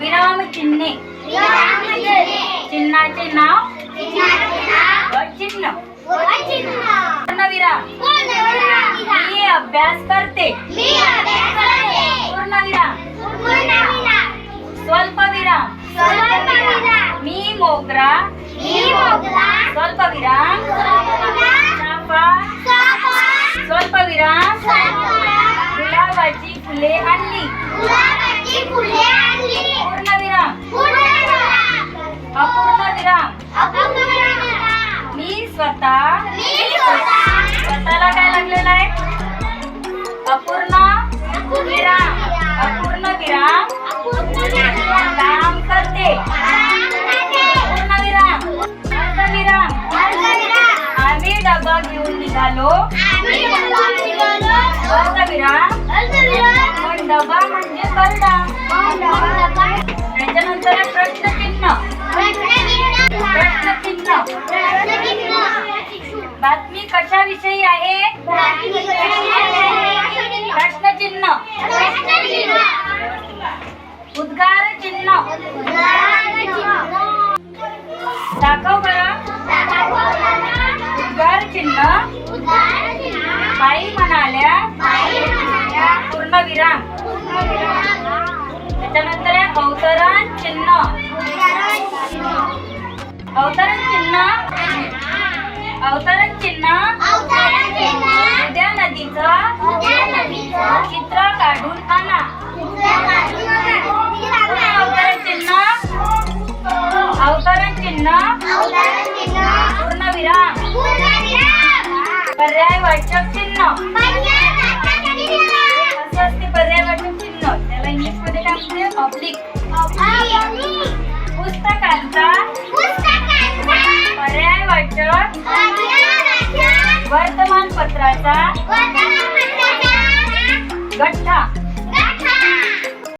विराम चिन्हे चिन्हाचे नाव चिन्ह पूर्णविराम। मी अभ्यास करते। पूर्णविराम। स्वल्पविराम। मी मोगरा। स्वल्पविराम। स्वल्पविराम। गुलाबाची फुले आणली। स्वतः? स्वतःला काय लागलेलं आहे? अपूर्ण विराम. अपूर्ण विराम. काम करते. पूर्णविराम अर्धविराम आम्ही डबा घेऊन निघालो. अर्धविराम पण डबा म्हणजे करडा. कशाविषयी आहे. प्रश्नचिन्ह. उद्गार चिन्ह. दाखव बरं. उद्गार चिन्ह. बाई म्हणाल्या चिन्ह पूर्णविराम. पर्यायवाचक चिन्ह. असं असते पर्यायवाचक चिन्ह. त्याला इंग्लिशमध्ये काय म्हणते ऑब्लिक पुस्तकांचा पर्यायवाचक वर्तमानपत्राचा गठ्ठा.